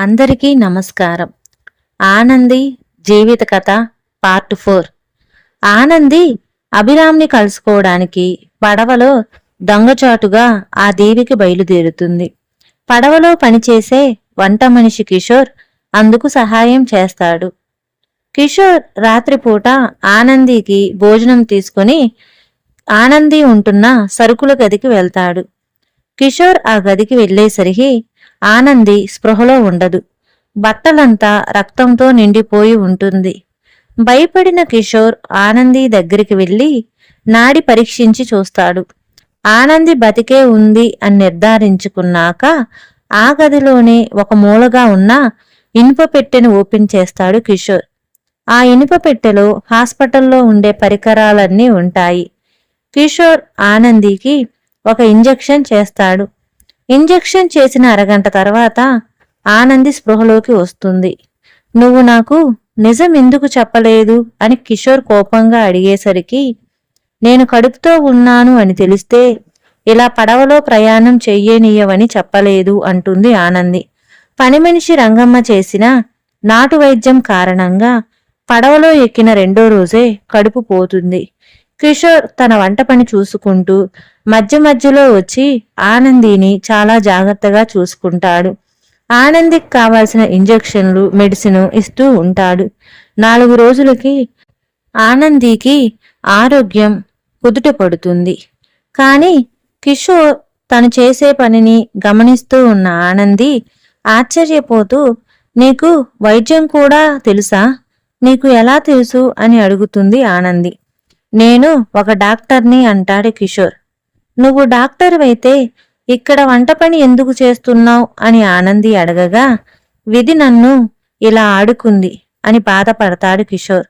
అందరికీ నమస్కారం. ఆనంది జీవిత కథ పార్ట్ ఫోర్. ఆనంది అభిరామ్ని కలుసుకోవడానికి పడవలో దొంగచాటుగా ఆ దేవికి బయలుదేరుతుంది. పడవలో పనిచేసే వంట మనిషి కిషోర్ అందుకు సహాయం చేస్తాడు. కిషోర్ రాత్రిపూట ఆనందికి భోజనం తీసుకుని ఆనంది ఉంటున్న సరుకుల గదికి వెళ్తాడు. కిషోర్ ఆ గదికి వెళ్ళేసరికి ఆనంది స్పృహలో ఉండదు. బట్టలంతా రక్తంతో నిండిపోయి ఉంటుంది. భయపడిన కిషోర్ ఆనంది దగ్గరికి వెళ్ళి నాడి పరీక్షించి చూస్తాడు. ఆనంది బతికే ఉంది అని నిర్ధారించుకున్నాక ఆ గదిలోనే ఒక మూలగా ఉన్న ఇనుప పెట్టెను ఓపెన్ చేస్తాడు కిషోర్. ఆ ఇనుప పెట్టెలో హాస్పిటల్లో ఉండే పరికరాలన్నీ ఉంటాయి. కిషోర్ ఆనందికి ఒక ఇంజెక్షన్ చేస్తాడు. ఇంజెక్షన్ చేసిన అరగంట తర్వాత ఆనంది స్పృహలోకి వస్తుంది. నువ్వు నాకు నిజం ఎందుకు చెప్పలేదు? అని కిషోర్ కోపంగా అడిగేసరికి నేను కడుపుతో ఉన్నాను అని తెలిస్తే ఇలా పడవలో ప్రయాణం చెయ్యనీయవని చెప్పలేదు అంటుంది ఆనంది. పని మనిషి రంగమ్మ చేసిన నాటు వైద్యం కారణంగా పడవలో ఎక్కిన రెండో రోజే కడుపు పోతుంది. కిషోర్ తన వంట పని చూసుకుంటూ మధ్య మధ్యలో వచ్చి ఆనందిని చాలా జాగ్రత్తగా చూసుకుంటాడు. ఆనందికి కావాల్సిన ఇంజెక్షన్లు మెడిసిన్ ఇస్తూ ఉంటాడు. నాలుగు రోజులకి ఆనందికి ఆరోగ్యం కుదుట పడుతుంది కానీ కిషోర్ తను చేసే పనిని గమనిస్తూ ఉన్న ఆనంది ఆశ్చర్యపోతూ నీకు వైద్యం కూడా తెలుసా? నీకు ఎలా తెలుసు? అని అడుగుతుంది ఆనంది. నేను ఒక డాక్టర్ని అంటాడు కిషోర్. నువ్వు డాక్టర్ అయితే ఇక్కడ వంట పని ఎందుకు చేస్తున్నావు అని ఆనంది అడగగా విధి నన్ను ఇలా ఆడుకుంది అని బాధపడతాడు కిషోర్.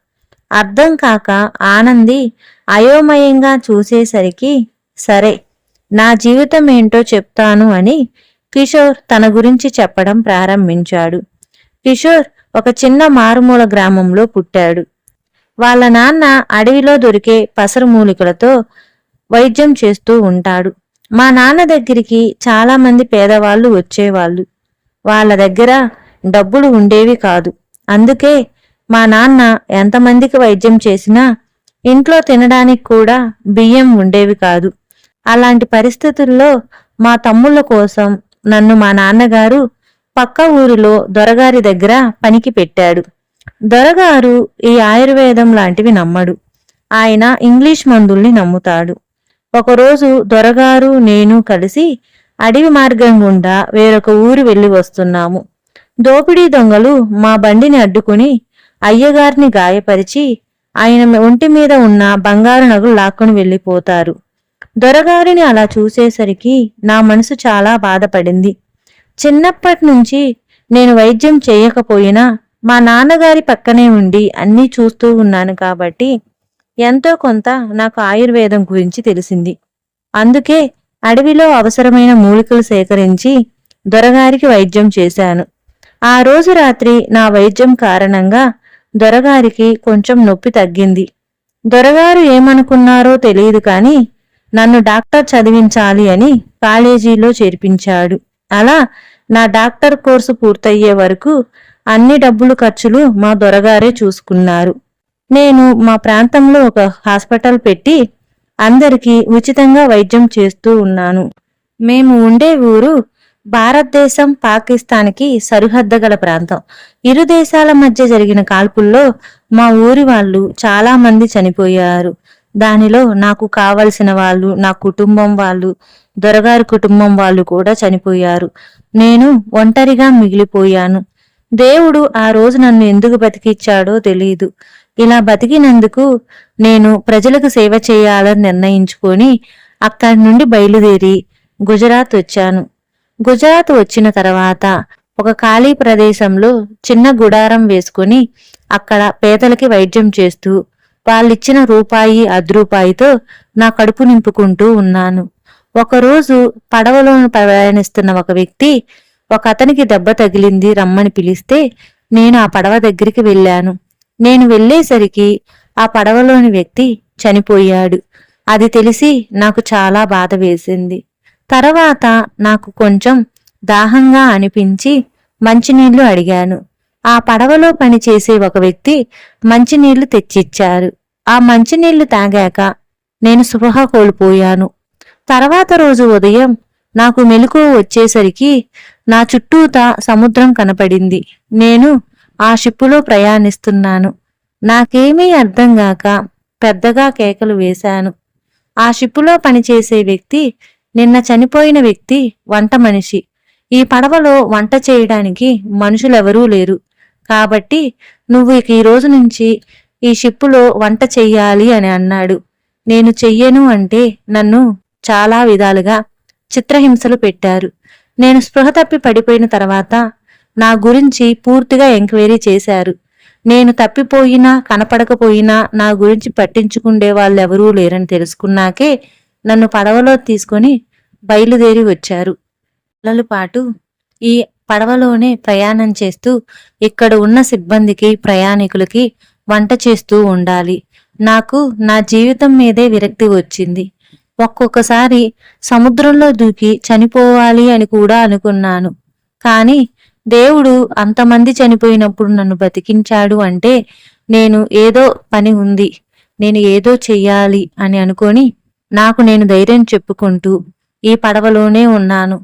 అర్థం కాక ఆనంది అయోమయంగా చూసేసరికి సరే నా జీవితం ఏంటో చెప్తాను అని కిషోర్ తన గురించి చెప్పడం ప్రారంభించాడు. కిషోర్ ఒక చిన్న మారుమూల గ్రామంలో పుట్టాడు. వాళ్ళ నాన్న అడవిలో దొరికే పసరు మూలికలతో వైద్యం చేస్తూ ఉంటాడు. మా నాన్న దగ్గరికి చాలా మంది పేదవాళ్ళు వచ్చేవాళ్ళు. వాళ్ళ దగ్గర డబ్బులు ఉండేవి కాదు. అందుకే మా నాన్న ఎంతమందికి వైద్యం చేసినా ఇంట్లో తినడానికి కూడా బియ్యం ఉండేవి కాదు. అలాంటి పరిస్థితుల్లో మా తమ్ముళ్ళ కోసం నన్ను మా నాన్నగారు పక్క ఊరిలో దొరగారి దగ్గర పనికి పెట్టాడు. దొరగారు ఈ ఆయుర్వేదం లాంటివి నమ్మడు. ఆయన ఇంగ్లీష్ మందుల్ని నమ్ముతాడు. ఒకరోజు దొరగారు నేను కలిసి అడవి మార్గం గుండా వేరొక ఊరు వెళ్ళి వస్తున్నాము. దోపిడీ దొంగలు మా బండిని అడ్డుకుని అయ్యగారిని గాయపరిచి ఆయన ఒంటి మీద ఉన్న బంగారు నగలు లాక్కొని వెళ్ళిపోతారు. దొరగారిని అలా చూసేసరికి నా మనసు చాలా బాధపడింది. చిన్నప్పటి నుంచి నేను వైద్యం చేయకపోయినా మా నాన్నగారి పక్కనే ఉండి అన్నీ చూస్తూ ఉన్నాను కాబట్టి ఎంతో కొంత నాకు ఆయుర్వేదం గురించి తెలిసింది. అందుకే అడవిలో అవసరమైన మూలికలు సేకరించి దొరగారికి వైద్యం చేశాను. ఆ రోజు రాత్రి నా వైద్యం కారణంగా దొరగారికి కొంచెం నొప్పి తగ్గింది. దొరగారు ఏమనుకున్నారో తెలియదు కానీ నన్ను డాక్టర్ చదివించాలి అని కాలేజీలో చేర్పించాడు. అలా నా డాక్టర్ కోర్సు పూర్తయ్యే వరకు అన్ని డబ్బులు ఖర్చులు మా దొరగారే చూసుకున్నారు. నేను మా ప్రాంతంలో ఒక హాస్పిటల్ పెట్టి అందరికీ ఉచితంగా వైద్యం చేస్తూ ఉన్నాను. మేము ఉండే ఊరు భారతదేశం పాకిస్తాన్కి సరిహద్దు గల ప్రాంతం. ఇరు దేశాల మధ్య జరిగిన కాల్పుల్లో మా ఊరి వాళ్ళు చాలా మంది చనిపోయారు. దానిలో నాకు కావలసిన వాళ్ళు నా కుటుంబం వాళ్ళు దొరగారి కుటుంబం వాళ్ళు కూడా చనిపోయారు. నేను ఒంటరిగా మిగిలిపోయాను. దేవుడు ఆ రోజు నన్ను ఎందుకు బతికిచ్చాడో తెలియదు ఇలా బతికినందుకు నేను ప్రజలకు సేవ చేయాలని నిర్ణయించుకొని అక్కడి నుండి బయలుదేరి గుజరాత్ వచ్చాను. గుజరాత్ వచ్చిన తర్వాత ఒక ఖాళీ ప్రదేశంలో చిన్న గుడారం వేసుకుని అక్కడ పేదలకి వైద్యం చేస్తూ వాళ్ళిచ్చిన రూపాయి అర్ధరూపాయితో నా కడుపు నింపుకుంటూ ఉన్నాను. ఒకరోజు పడవలో ప్రయాణిస్తున్న ఒక వ్యక్తి ఒక అతనికి దెబ్బ తగిలింది రమ్మని పిలిస్తే నేను ఆ పడవ దగ్గరికి వెళ్ళాను. నేను వెళ్ళేసరికి ఆ పడవలోని వ్యక్తి చనిపోయాడు. అది తెలిసి నాకు చాలా బాధ వేసింది. తర్వాత నాకు కొంచెం దాహంగా అనిపించి మంచినీళ్ళు అడిగాను. ఆ పడవలో పనిచేసే ఒక వ్యక్తి మంచినీళ్ళు తెచ్చిచ్చారు. ఆ మంచినీళ్ళు తాగాక నేను స్పృహ కోల్పోయాను. తర్వాత రోజు ఉదయం నాకు మెలకువ వచ్చేసరికి నా చుట్టూతా సముద్రం కనపడింది. నేను ఆ షిప్పులో ప్రయాణిస్తున్నాను. నాకేమీ అర్థం గాక పెద్దగా కేకలు వేశాను. ఆ షిప్పులో పనిచేసే వ్యక్తి నిన్న చనిపోయిన వ్యక్తి వంట మనిషి. ఈ పడవలో వంట చేయడానికి మనుషులెవరూ లేరు. కాబట్టి నువ్వు ఇక ఈ రోజు నుంచి ఈ షిప్పులో వంట చెయ్యాలి అని అన్నాడు. నేను చెయ్యను అంటే నన్ను చాలా విధాలుగా చిత్రహింసలు పెట్టారు. నేను స్పృహ తప్పి పడిపోయిన తర్వాత నా గురించి పూర్తిగా ఎంక్వైరీ చేశారు. నేను తప్పిపోయినా కనపడకపోయినా నా గురించి పట్టించుకుండే వాళ్ళెవరూ లేరని తెలుసుకున్నాకే నన్ను పడవలో తీసుకొని బయలుదేరి వచ్చారు. నెలల పాటు ఈ పడవలోనే ప్రయాణం చేస్తూ ఇక్కడ ఉన్న సిబ్బందికి ప్రయాణికులకి వంట చేస్తూ ఉండాలి. నాకు నా జీవితం మీదే విరక్తి వచ్చింది. ఒక్కొక్కసారి సముద్రంలో దూకి చనిపోవాలి అని కూడా అనుకున్నాను. కానీ దేవుడు అంతమంది చనిపోయినప్పుడు నన్ను బతికించాడు అంటే నేను ఏదో పని ఉంది నేను ఏదో చెయ్యాలి అని అనుకొని నాకు నేను ధైర్యం చెప్పుకుంటూ ఈ పడవలోనే ఉన్నాను.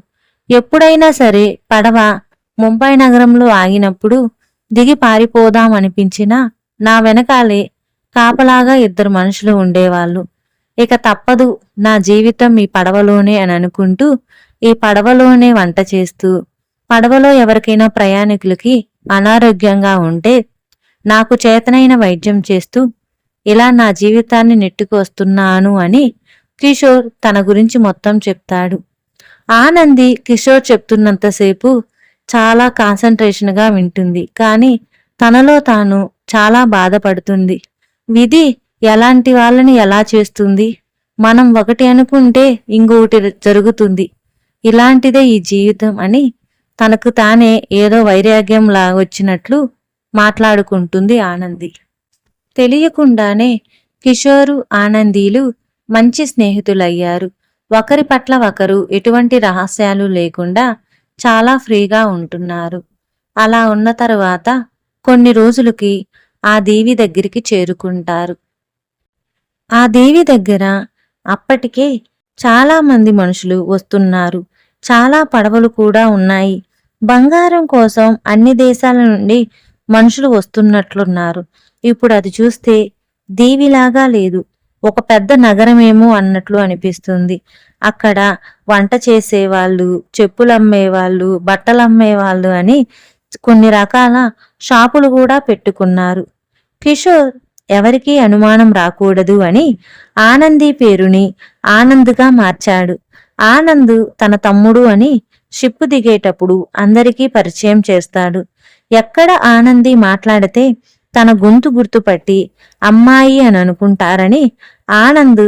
ఎప్పుడైనా సరే పడవ ముంబై నగరంలో ఆగినప్పుడు దిగి పారిపోదాం అనిపించినా నా వెనకాలే కాపలాగా ఇద్దరు మనుషులు ఉండేవాళ్ళు. ఇక తప్పదు నా జీవితం ఈ పడవలోనే అని అనుకుంటూ ఈ పడవలోనే వంట చేస్తూ పడవలో ఎవరికైనా ప్రయాణికులకి అనారోగ్యంగా ఉంటే నాకు చేతనైన వైద్యం చేస్తూ ఇలా నా జీవితాన్ని నెట్టుకొస్తున్నాను అని కిషోర్ తన గురించి మొత్తం చెప్తాడు. ఆనంది కిషోర్ చెప్తున్నంతసేపు చాలా కాన్సన్ట్రేషన్గా వింటుంది. కానీ తనలో తాను చాలా బాధపడుతుంది. విధి ఎలాంటి వాళ్ళని ఎలా చేస్తుంది? మనం ఒకటి అనుకుంటే ఇంకొకటి జరుగుతుంది. ఇలాంటిదే ఈ జీవితం అని తనకు తానే ఏదో వైరాగ్యంలా వచ్చినట్లు మాట్లాడుకుంటుంది ఆనంది. తెలియకుండానే కిషోరు ఆనందీలు మంచి స్నేహితులయ్యారు. ఒకరి పట్ల ఒకరు ఎటువంటి రహస్యాలు లేకుండా చాలా ఫ్రీగా ఉంటున్నారు. అలా ఉన్న తరువాత కొన్ని రోజులకి ఆ దేవి దగ్గరికి చేరుకుంటారు. ఆ దేవి దగ్గర అప్పటికే చాలా మంది మనుషులు వస్తున్నారు. చాలా పడవలు కూడా ఉన్నాయి. బంగారం కోసం అన్ని దేశాల నుండి మనుషులు వస్తున్నట్లున్నారు. ఇప్పుడు అది చూస్తే దేవిలాగా లేదు. ఒక పెద్ద నగరమేమో అన్నట్లు అనిపిస్తుంది. అక్కడ వంట చేసేవాళ్ళు చెప్పులు అమ్మేవాళ్ళు బట్టలు అమ్మేవాళ్ళు అని కొన్ని రకాల షాపులు కూడా పెట్టుకున్నారు. కిషోర్ ఎవరికీ అనుమానం రాకూడదు అని ఆనంది పేరుని ఆనంద్గా మార్చాడు. ఆనంద్ తన తమ్ముడు అని షిప్పు దిగేటప్పుడు అందరికీ పరిచయం చేస్తాడు. ఎక్కడ ఆనంది మాట్లాడితే తన గొంతు గుర్తుపట్టి అమ్మాయి అని అనుకుంటారని ఆనంద్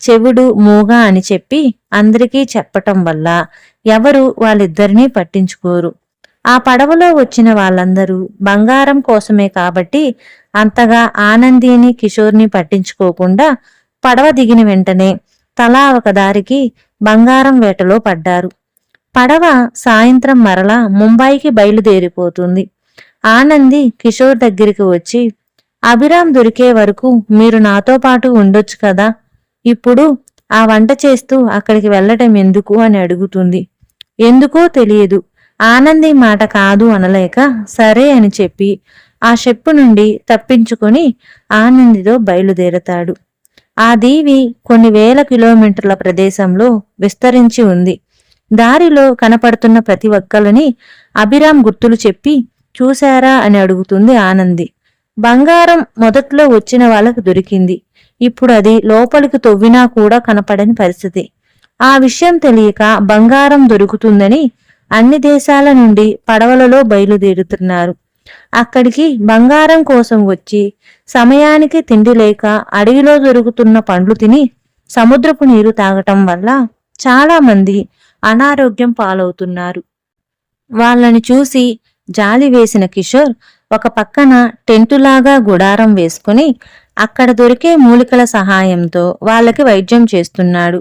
చెవుడు మూగ అని చెప్పి అందరికీ చెప్పటం వల్ల ఎవరు వాళ్ళిద్దరినీ పట్టించుకోరు. ఆ పడవలో వచ్చిన వాళ్ళందరూ బంగారం కోసమే కాబట్టి అంతగా ఆనందిని కిషోర్ని పట్టించుకోకుండా పడవ దిగిన వెంటనే తలా ఒక దారికి బంగారం వేటలో పడ్డారు. పడవ సాయంత్రం మరలా ముంబైకి బయలుదేరిపోతుంది. ఆనంది కిషోర్ దగ్గరికి వచ్చి అభిరామ్ దొరికే వరకు మీరు నాతో పాటు ఉండొచ్చు కదా? ఇప్పుడు ఆ వంట చేస్తూ అక్కడికి వెళ్ళటం ఎందుకు? అని అడుగుతుంది. ఎందుకో తెలియదు. ఆనంది మాట కాదు అనలేక సరే అని చెప్పి ఆ షెప్పు నుండి తప్పించుకొని ఆనందితో బయలుదేరతాడు. ఆ దీవి కొన్ని వేల కిలోమీటర్ల ప్రదేశంలో విస్తరించి ఉంది. దారిలో కనపడుతున్న ప్రతి ఒక్కలని అభిరామ్ గుర్తులు చెప్పి చూశారా? అని అడుగుతుంది ఆనంది. బంగారం మొదట్లో వచ్చిన వాళ్ళకు దొరికింది. ఇప్పుడు అది లోపలికి తవ్వినా కూడా కనపడని పరిస్థితి. ఆ విషయం తెలియక బంగారం దొరుకుతుందని అన్ని దేశాల నుండి పడవలలో బయలుదేరుతున్నారు. అక్కడికి బంగారం కోసం వచ్చి సమయానికి తిండి లేక అడవిలో దొరుకుతున్న పండ్లు తిని సముద్రపు నీరు తాగటం వల్ల చాలా మంది అనారోగ్యం పాలవుతున్నారు. వాళ్ళని చూసి జాలి వేసిన కిషోర్ ఒక పక్కన టెంటులాగా గుడారం వేసుకుని అక్కడ దొరికే మూలికల సహాయంతో వాళ్ళకి వైద్యం చేస్తున్నాడు.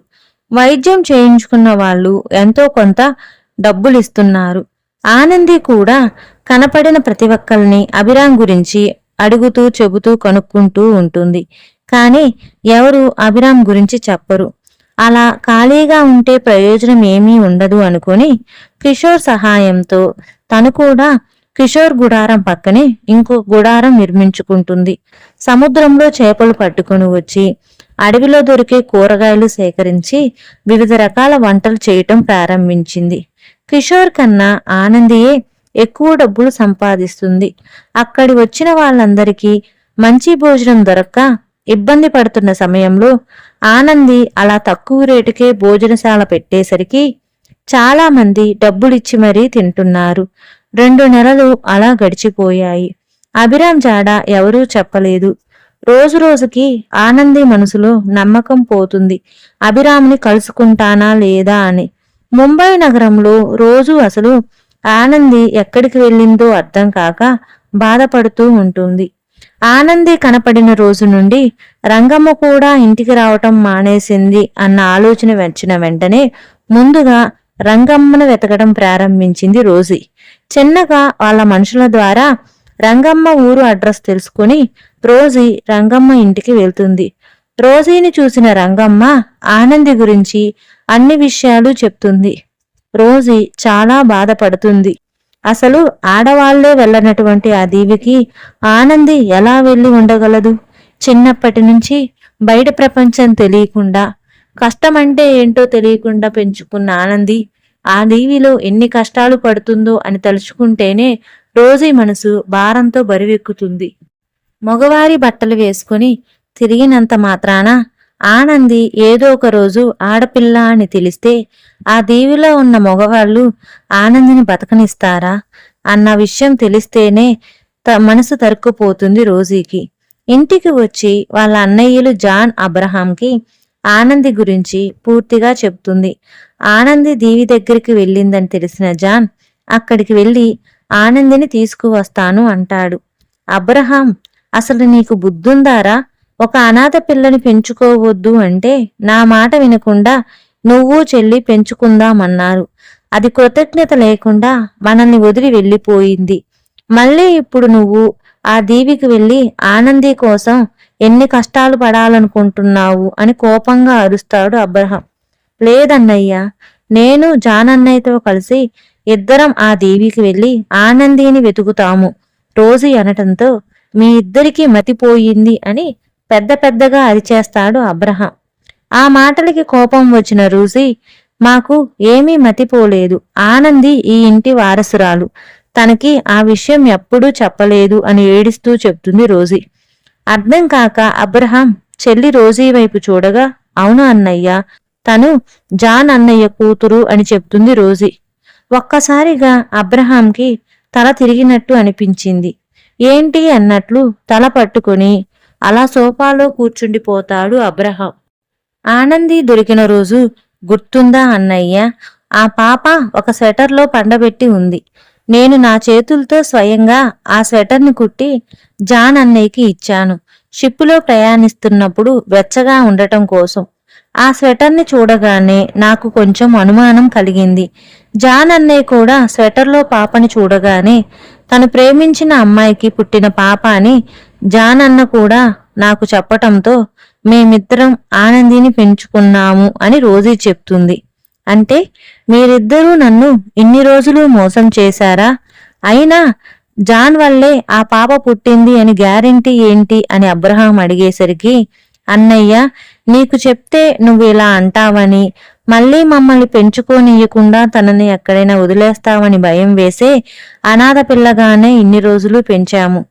వైద్యం చేయించుకున్న వాళ్ళు ఎంతో కొంత డబ్బులిస్తున్నారు. ఆనంది కూడా కనపడిన ప్రతి ఒక్కరిని అభిరామ్ గురించి అడుగుతూ చెబుతూ కనుక్కుంటూ ఉంటుంది. కానీ ఎవరు అభిరామ్ గురించి చెప్పరు. అలా ఖాళీగా ఉంటే ప్రయోజనం ఏమీ ఉండదు అనుకొని కిషోర్ సహాయంతో తను కూడా కిషోర్ గుడారం పక్కనే ఇంకో గుడారం నిర్మించుకుంటుంది. సముద్రంలో చేపలు పట్టుకుని వచ్చి అడవిలో దొరికే కూరగాయలు సేకరించి వివిధ రకాల వంటలు చేయటం ప్రారంభించింది. కిషోర్ కన్నా ఆనందియే ఎక్కువ డబ్బులు సంపాదిస్తుంది. అక్కడి వచ్చిన వాళ్ళందరికీ మంచి భోజనం దొరక్క ఇబ్బంది పడుతున్న సమయంలో ఆనంది అలా తక్కువ రేటుకే భోజనశాల పెట్టేసరికి చాలా మంది డబ్బులిచ్చి మరీ తింటున్నారు. రెండు నెలలు అలా గడిచిపోయాయి. అభిరామ్ జాడ ఎవరూ చెప్పలేదు. రోజు రోజుకి ఆనంది మనసులో నమ్మకం పోతుంది. అభిరామ్ని కలుసుకుంటానా లేదా అని. ముంబై నగరంలో రోజు అసలు ఆనంది ఎక్కడికి వెళ్ళిందో అర్థం కాక బాధపడుతూ ఉంటుంది. ఆనంది కనపడిన రోజు నుండి రంగమ్మ కూడా ఇంటికి రావటం మానేసింది అన్న ఆలోచన వచ్చిన వెంటనే ముందుగా రంగమ్మను వెతకడం ప్రారంభించింది రోజీ. చిన్నగా వాళ్ళ మనుషుల ద్వారా రంగమ్మ ఊరు అడ్రస్ తెలుసుకుని రోజీ రంగమ్మ ఇంటికి వెళ్తుంది. రోజీని చూసిన రంగమ్మ ఆనంది గురించి అన్ని విషయాలు చెప్తుంది. రోజీ చాలా బాధపడుతుంది. అసలు ఆడవాళ్ళే వెళ్ళనటువంటి ఆ దీవికి ఆనంది ఎలా వెళ్ళి ఉండగలదు? చిన్నప్పటి నుంచి బయట ప్రపంచం తెలియకుండా కష్టమంటే ఏంటో తెలియకుండా పెంచుకున్న ఆనంది ఆ దీవిలో ఎన్ని కష్టాలు పడుతుందో అని తలుచుకుంటేనే రోజీ మనసు భారంతో బరువెక్కుతుంది. మగవారి బట్టలు వేసుకుని తిరిగినంత మాత్రాన ఆనంది ఏదో ఒక రోజు ఆడపిల్ల అని తెలిస్తే ఆ దీవిలో ఉన్న మగవాళ్ళు ఆనందిని బతకనిస్తారా అన్న విషయం తెలిస్తేనే త మనసు తరుక్కుపోతుంది రోజీకి. ఇంటికి వచ్చి వాళ్ళ అన్నయ్యలు జాన్ అబ్రహాంకి ఆనంది గురించి పూర్తిగా చెప్తుంది. ఆనంది దీవి దగ్గరికి వెళ్ళిందని తెలిసిన జాన్ అక్కడికి వెళ్ళి ఆనందిని తీసుకువస్తాను అంటాడు. అబ్రహాం అసలు నీకు బుద్ధుందారా? ఒక అనాథ పిల్లని పెంచుకోవద్దు అంటే నా మాట వినకుండా నువ్వు చెల్లి పెంచుకుందామన్నారు. అది కృతజ్ఞత లేకుండా మనల్ని వదిలి వెళ్ళిపోయింది. మళ్ళీ ఇప్పుడు నువ్వు ఆ దీవికి వెళ్ళి ఆనంది కోసం ఎన్ని కష్టాలు పడాలనుకుంటున్నావు అని కోపంగా అరుస్తాడు అబ్రహం. లేదన్నయ్యా నేను జానన్నయ్యతో కలిసి ఇద్దరం ఆ దేవికి వెళ్ళి ఆనందిని వెతుకుతాము. రోజు అనటంతో మీ ఇద్దరికీ మతిపోయింది అని పెద్ద పెద్దగా అరిచేస్తాడు అబ్రహం. ఆ మాటలకి కోపం వచ్చిన రూసి మాకు ఏమీ మతిపోలేదు ఆనంది ఈ ఇంటి వారసురాలు. తనకి ఆ విషయం ఎప్పుడూ చెప్పలేదు అని ఏడిస్తూ చెప్తుంది రోజీ. అర్థం కాక అబ్రహాం చెల్లి రోజీ వైపు చూడగా అవును అన్నయ్య తను జాన్ అన్నయ్య కూతురు అని చెప్తుంది రోజీ. ఒక్కసారిగా అబ్రహాంకి తల తిరిగినట్టు అనిపించింది. ఏంటి అన్నట్లు తల పట్టుకొని అలా సోఫాలో కూర్చుండిపోతాడు అబ్రహం. ఆనంది దొరికిన రోజు గుర్తుందా అన్నయ్య? ఆ పాప ఒక స్వెటర్లో పండబెట్టి ఉంది. నేను నా చేతులతో స్వయంగా ఆ స్వెటర్ని కుట్టి జాన్ అన్నయ్యకి ఇచ్చాను. షిప్పులో ప్రయాణిస్తున్నప్పుడు వెచ్చగా ఉండటం కోసం. ఆ స్వెటర్ని చూడగానే నాకు కొంచెం అనుమానం కలిగింది. జాన్ అన్నయ్య కూడా స్వెటర్లో పాపని చూడగానే తను ప్రేమించిన అమ్మాయికి పుట్టిన పాప అని జాన్ అన్న కూడా నాకు చెప్పటంతో మేమిద్దరం ఆనందిని పెంచుకున్నాము అని రోజీ చెప్తుంది. అంటే మీరిద్దరూ నన్ను ఇన్ని రోజులు మోసం చేశారా? అయినా జాన్ వల్లే ఆ పాప పుట్టింది అని గ్యారెంటీ ఏంటి అని అబ్రహాం అడిగేసరికి అన్నయ్య నీకు చెప్తే నువ్వు ఇలా అంటావని మళ్ళీ మమ్మల్ని పెంచుకోనియకుండా తనని ఎక్కడైనా వదిలేస్తావని భయం వేసే అనాథ పిల్లగానే ఇన్ని రోజులు పెంచాము.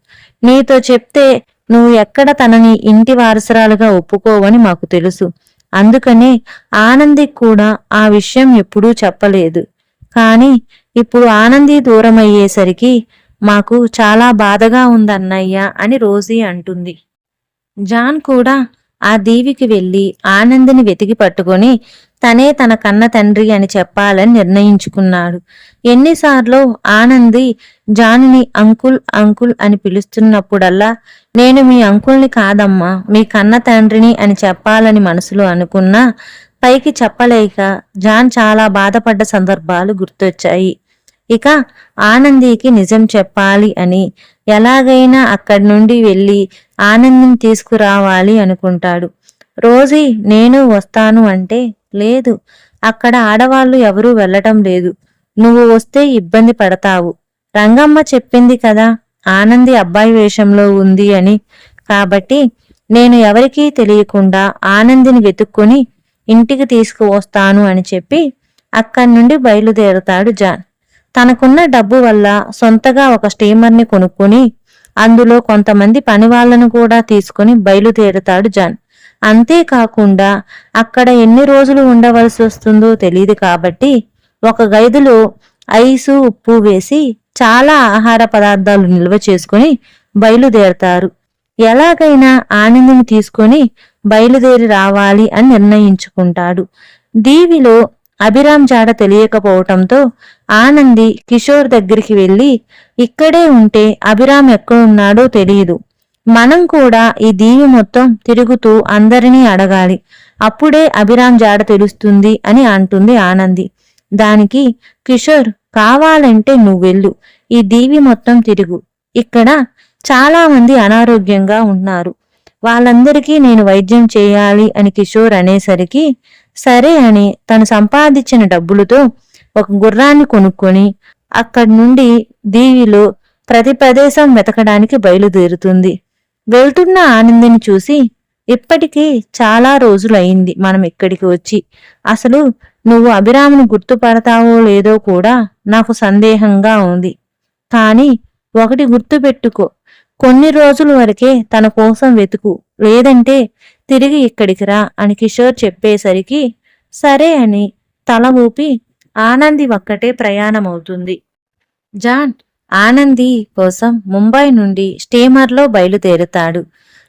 నీతో చెప్తే నువ్వు ఎక్కడ తనని ఇంటి వారసురాలుగా ఒప్పుకోవని మాకు తెలుసు. అందుకనే ఆనందికి కూడా ఆ విషయం ఎప్పుడూ చెప్పలేదు. కాని ఇప్పుడు ఆనంది దూరమయ్యేసరికి మాకు చాలా బాధగా ఉందన్నయ్య అని రోజీ అంటుంది. జాన్ కూడా ఆ దీవికి వెళ్ళి ఆనందిని వెతికి పట్టుకొని తనే తన కన్న తండ్రి అని చెప్పాలని నిర్ణయించుకున్నాడు. ఎన్నిసార్లు ఆనంది జానుని అంకుల్ అంకుల్ అని పిలుస్తున్నప్పుడల్లా నేను మీ అంకుల్ని కాదమ్మా మీ కన్న తండ్రిని అని చెప్పాలని మనసులో అనుకున్నా పైకి చెప్పలేక జాన్ చాలా బాధపడ్డ సందర్భాలు గుర్తొచ్చాయి. ఇక ఆనందికి నిజం చెప్పాలి అని ఎలాగైనా అక్కడి నుండి వెళ్ళి ఆనందిని తీసుకురావాలి అనుకుంటాడు. రోజీ నేను వస్తాను అంటే లేదు అక్కడ ఆడవాళ్ళు ఎవరూ వెళ్ళటం లేదు. నువ్వు వస్తే ఇబ్బంది పడతావు. రంగమ్మ చెప్పింది కదా ఆనంది అబ్బాయి వేషంలో ఉంది అని. కాబట్టి నేను ఎవరికీ తెలియకుండా ఆనందిని వెతుక్కొని ఇంటికి తీసుకువస్తాను అని చెప్పి అక్కడి నుండి బయలుదేరతాడు జాన్. తనకున్న డబ్బు వల్ల సొంతగా ఒక స్టీమర్ని కొనుక్కొని అందులో కొంతమంది పనివాళ్ళను కూడా తీసుకుని బయలుదేరుతాడు జాన్. అంతేకాకుండా అక్కడ ఎన్ని రోజులు ఉండవలసి వస్తుందో తెలియదు కాబట్టి ఒక గైదులో ఐసు ఉప్పు వేసి చాలా ఆహార పదార్థాలు నిల్వ చేసుకుని బయలుదేరతారు. ఎలాగైనా ఆనందిని తీసుకొని బయలుదేరి రావాలి అని నిర్ణయించుకుంటాడు. దీవిలో అభిరామ్ జాడ తెలియకపోవటంతో ఆనంది కిషోర్ దగ్గరికి వెళ్ళి ఇక్కడే ఉంటే అభిరామ్ ఎక్కడున్నాడో తెలియదు మనం కూడా ఈ దీవి మొత్తం తిరుగుతూ అందరినీ అడగాలి. అప్పుడే అభిరామ్ జాడ తెలుస్తుంది అని అంటుంది ఆనంది. దానికి కిషోర్ కావాలంటే నువ్వెళ్ళు ఈ దీవి మొత్తం తిరుగు. ఇక్కడ చాలా మంది అనారోగ్యంగా ఉన్నారు. వాళ్ళందరికీ నేను వైద్యం చేయాలి అని కిషోర్ అనేసరికి సరే అని తను సంపాదించిన డబ్బులతో ఒక గుర్రాన్ని కొనుక్కొని అక్కడి నుండి దీవిలో ప్రతి ప్రదేశం వెతకడానికి బయలుదేరుతుంది. వెళ్తున్న ఆనందిని చూసి ఇప్పటికీ చాలా రోజులయింది మనం ఇక్కడికి వచ్చి. అసలు నువ్వు అభిరామును గుర్తుపడతావో లేదో కూడా నాకు సందేహంగా ఉంది. కానీ ఒకటి గుర్తుపెట్టుకో. కొన్ని రోజుల వరకే తన కోసం వెతుకు. లేదంటే తిరిగి ఇక్కడికి రా అని కిషోర్ చెప్పేసరికి సరే అని తల ఊపి ఆనంది ఒక్కటే ప్రయాణమవుతుంది. జాన్ ఆనంది కోసం ముంబై నుండి స్టీమర్లో బయలుదేరుతాడు.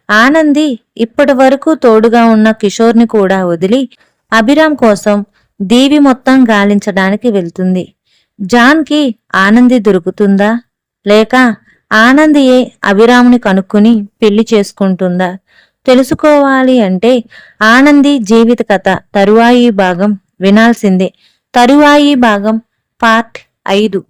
ఆనంది ఇప్పటి వరకు తోడుగా ఉన్న కిషోర్ని కూడా వదిలి అభిరామ్ కోసం దీవి మొత్తం గాలించడానికి వెళ్తుంది. జాన్కి ఆనంది దొరుకుతుందా? లేక ఆనందియే అభిరాముని కనుక్కుని పెళ్ళి చేసుకుంటుందా? తెలుసుకోవాలి అంటే ఆనంది జీవిత కథ తరువాయి భాగం వినాల్సిందే. తరువాయి భాగం పార్ట్ ఐదు.